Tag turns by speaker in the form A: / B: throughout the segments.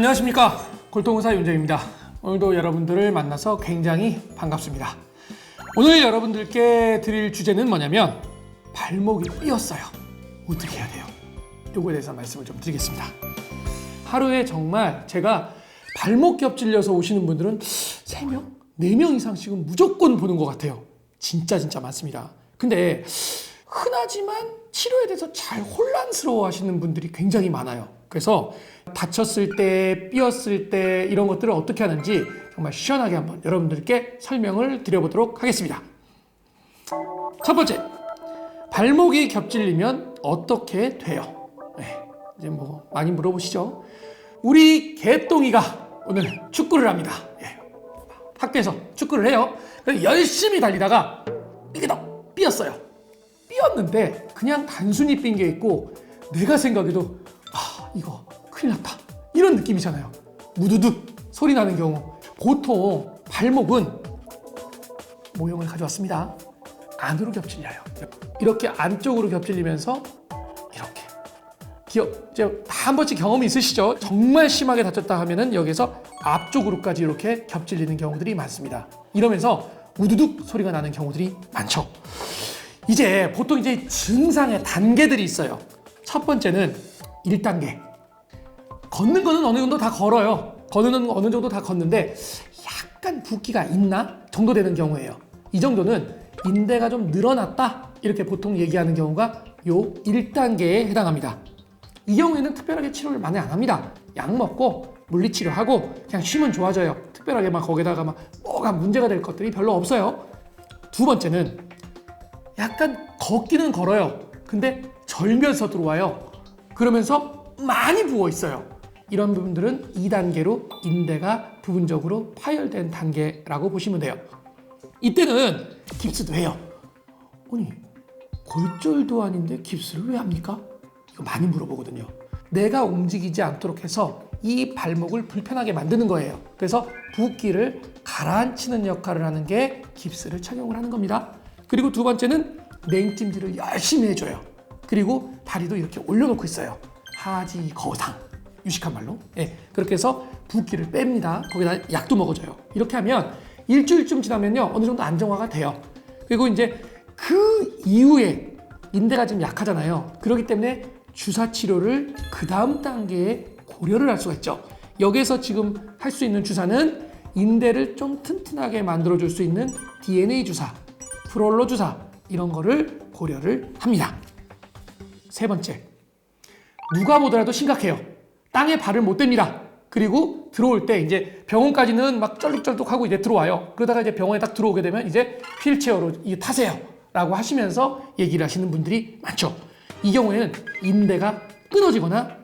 A: 안녕하십니까 골동의사 윤정입니다. 오늘도 여러분들을 만나서 굉장히 반갑습니다. 오늘 여러분들께 드릴 주제는 뭐냐면 발목이 삐었어요. 어떻게 해야 돼요? 요거에 대해서 말씀을 좀 드리겠습니다. 하루에 정말 제가 발목 겹질려서 오시는 분들은 3명? 4명 이상씩은 무조건 보는 것 같아요. 진짜 진짜 많습니다. 근데 흔하지만 치료에 대해서 잘 혼란스러워 하시는 분들이 굉장히 많아요. 그래서 다쳤을 때, 삐었을 때 이런 것들을 어떻게 하는지 정말 시원하게 한번 여러분들께 설명을 드려보도록 하겠습니다. 첫 번째, 발목이 겹질리면 어떻게 돼요? 네, 이제 뭐 많이 물어보시죠. 우리 개똥이가 오늘 축구를 합니다. 예, 학교에서 축구를 해요. 열심히 달리다가 이게 다 삐었어요. 삐었는데 그냥 단순히 삔 게 있고 내가 생각해도 아 이거 큰일 났다 이런 느낌이잖아요. 무두둑 소리 나는 경우 보통 발목은 모형을 가져왔습니다. 안으로 겹질려요. 이렇게 안쪽으로 겹질리면서 이렇게 기억 이제 다한 번씩 경험이 있으시죠? 정말 심하게 다쳤다 하면은 여기서 앞쪽으로까지 이렇게 겹질리는 경우들이 많습니다. 이러면서 우두둑 소리가 나는 경우들이 많죠. 이제 보통 이제 증상의 단계들이 있어요. 첫 번째는 1단계. 걷는 거는 어느 정도 다 걸어요. 걷는 건 어느 정도 다 걷는데 약간 붓기가 있나 정도 되는 경우예요. 이 정도는 인대가 좀 늘어났다 이렇게 보통 얘기하는 경우가 요 1단계에 해당합니다. 이 경우에는 특별하게 치료를 많이 안 합니다. 약 먹고 물리치료하고 그냥 쉬면 좋아져요. 특별하게 막 거기다가 막 뭐가 문제가 될 것들이 별로 없어요. 두 번째는 약간 걷기는 걸어요. 근데 절면서 들어와요. 그러면서 많이 부어 있어요. 이런 부분들은 2단계로 인대가 부분적으로 파열된 단계라고 보시면 돼요. 이때는 깁스도 해요. 아니, 골절도 아닌데 깁스를 왜 합니까? 이거 많이 물어보거든요. 내가 움직이지 않도록 해서 이 발목을 불편하게 만드는 거예요. 그래서 붓기를 가라앉히는 역할을 하는 게 깁스를 착용을 하는 겁니다. 그리고 두 번째는 냉찜질을 열심히 해줘요. 그리고 다리도 이렇게 올려놓고 있어요. 하지 거상 유식한 말로. 예, 그렇게 해서 붓기를 뺍니다. 거기다 약도 먹어줘요. 이렇게 하면 일주일쯤 지나면요 어느 정도 안정화가 돼요. 그리고 이제 그 이후에 인대가 좀 약하잖아요. 그렇기 때문에 주사 치료를 그 다음 단계에 고려를 할 수가 있죠. 여기서 지금 할 수 있는 주사는 인대를 좀 튼튼하게 만들어 줄 수 있는 DNA 주사, 프롤로 주사 이런 거를 고려를 합니다. 세 번째, 누가 보더라도 심각해요. 땅에 발을 못 댑니다. 그리고 들어올 때 이제 병원까지는 막 쩔뚝쩔뚝하고 이제 들어와요. 그러다가 이제 병원에 딱 들어오게 되면 이제 휠체어로 이 타세요. 라고 하시면서 얘기를 하시는 분들이 많죠. 이 경우에는 인대가 끊어지거나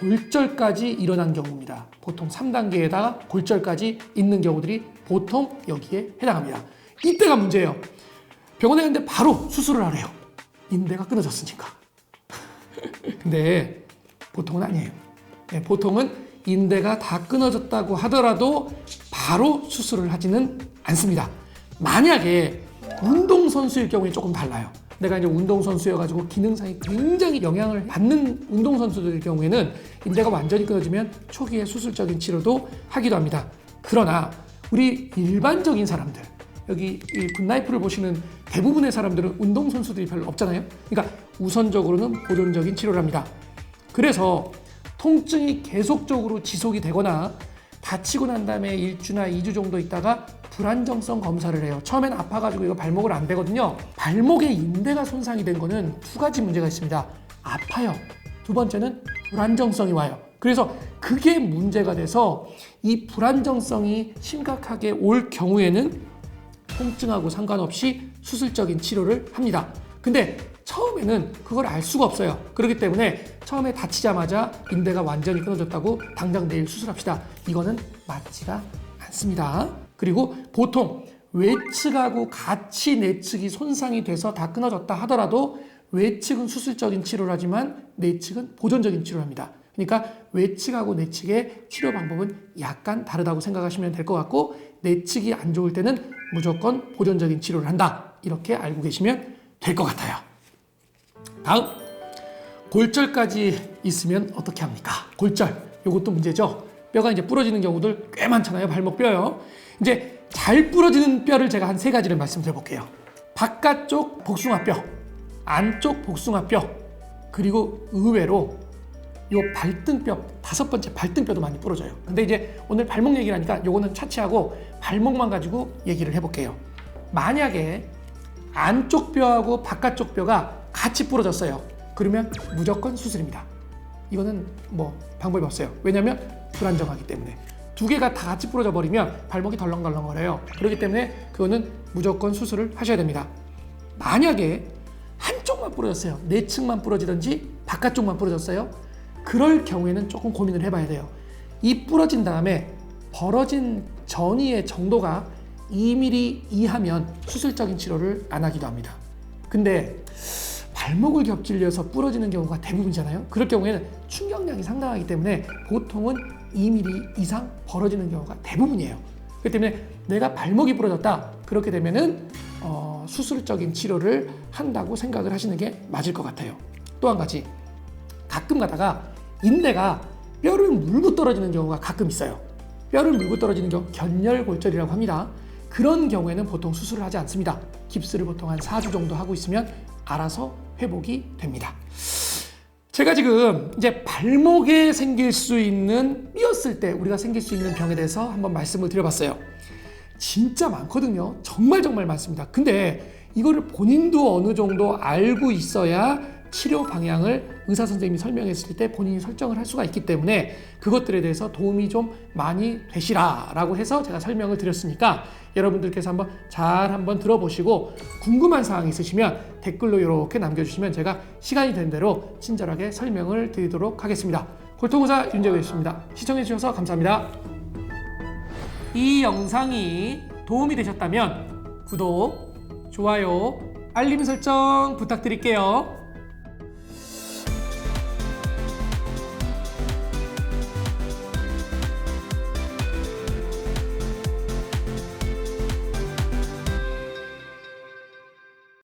A: 골절까지 일어난 경우입니다. 보통 3단계에다가 골절까지 있는 경우들이 보통 여기에 해당합니다. 이때가 문제예요. 병원에 갔는데 바로 수술을 하래요. 인대가 끊어졌으니까. 근데 보통은 아니에요. 네, 보통은 인대가 다 끊어졌다고 하더라도 바로 수술을 하지는 않습니다. 만약에 운동선수일 경우에 조금 달라요. 내가 이제 운동선수여가지고 기능상이 굉장히 영향을 받는 운동선수들의 경우에는 인대가 완전히 끊어지면 초기에 수술적인 치료도 하기도 합니다. 그러나 우리 일반적인 사람들, 여기 이 굿나이프를 보시는 대부분의 사람들은 운동선수들이 별로 없잖아요. 그러니까 우선적으로는 보존적인 치료를 합니다. 그래서 통증이 계속적으로 지속이 되거나 다치고 난 다음에 1주나 2주 정도 있다가 불안정성 검사를 해요. 처음엔 아파가지고 이거 발목을 안 대거든요. 발목에 인대가 손상이 된 거는 두 가지 문제가 있습니다. 아파요. 두 번째는 불안정성이 와요. 그래서 그게 문제가 돼서 이 불안정성이 심각하게 올 경우에는 통증하고 상관없이 수술적인 치료를 합니다. 근데 처음에는 그걸 알 수가 없어요. 그렇기 때문에 처음에 다치자마자 인대가 완전히 끊어졌다고 당장 내일 수술합시다. 이거는 맞지가 않습니다. 그리고 보통 외측하고 같이 내측이 손상이 돼서 다 끊어졌다 하더라도 외측은 수술적인 치료를 하지만 내측은 보존적인 치료를 합니다. 그러니까 외측하고 내측의 치료 방법은 약간 다르다고 생각하시면 될 것 같고 내측이 안 좋을 때는 무조건 보존적인 치료를 한다. 이렇게 알고 계시면 될 것 같아요. 다음 골절까지 있으면 어떻게 합니까? 골절. 이것도 문제죠. 뼈가 이제 부러지는 경우들 꽤 많잖아요. 발목 뼈요. 이제 잘 부러지는 뼈를 제가 한 세 가지를 말씀드려 볼게요. 바깥쪽 복숭아뼈, 안쪽 복숭아뼈, 그리고 의외로 요 발등뼈 다섯 번째 발등뼈도 많이 부러져요. 근데 이제 오늘 발목 얘기를 하니까 요거는 차치하고 발목만 가지고 얘기를 해볼게요. 만약에 안쪽 뼈하고 바깥쪽 뼈가 같이 부러졌어요. 그러면 무조건 수술입니다. 이거는 뭐 방법이 없어요. 왜냐하면 불안정하기 때문에 두 개가 다 같이 부러져 버리면 발목이 덜렁덜렁거려요. 그렇기 때문에 그거는 무조건 수술을 하셔야 됩니다. 만약에 한쪽만 부러졌어요. 내측만 부러지든지 바깥쪽만 부러졌어요. 그럴 경우에는 조금 고민을 해봐야 돼요. 이 부러진 다음에 벌어진 전이의 정도가 2mm 이하면 수술적인 치료를 안 하기도 합니다. 근데 발목을 겹질려서 부러지는 경우가 대부분이잖아요. 그럴 경우에는 충격량이 상당하기 때문에 보통은 2mm 이상 벌어지는 경우가 대부분이에요. 그렇기 때문에 내가 발목이 부러졌다. 그렇게 되면은 어, 수술적인 치료를 한다고 생각을 하시는 게 맞을 것 같아요. 또 한 가지 가끔 가다가 인대가 뼈를 물고 떨어지는 경우가 가끔 있어요. 뼈를 물고 떨어지는 경우 견열골절이라고 합니다. 그런 경우에는 보통 수술을 하지 않습니다. 깁스를 보통 한 4주 정도 하고 있으면 알아서 회복이 됩니다. 제가 지금 이제 발목에 생길 수 있는 삐었을 때 우리가 생길 수 있는 병에 대해서 한번 말씀을 드려봤어요. 진짜 많거든요. 정말 정말 많습니다. 근데 이거를 본인도 어느 정도 알고 있어야 치료 방향을 의사 선생님이 설명했을 때 본인이 설정을 할 수가 있기 때문에 그것들에 대해서 도움이 좀 많이 되시라라고 해서 제가 설명을 드렸으니까 여러분들께서 한번 잘 한번 들어보시고 궁금한 사항이 있으시면 댓글로 이렇게 남겨주시면 제가 시간이 된 대로 친절하게 설명을 드리도록 하겠습니다. 골통의사 윤재호였습니다. 시청해주셔서 감사합니다. 이 영상이 도움이 되셨다면 구독, 좋아요, 알림 설정 부탁드릴게요.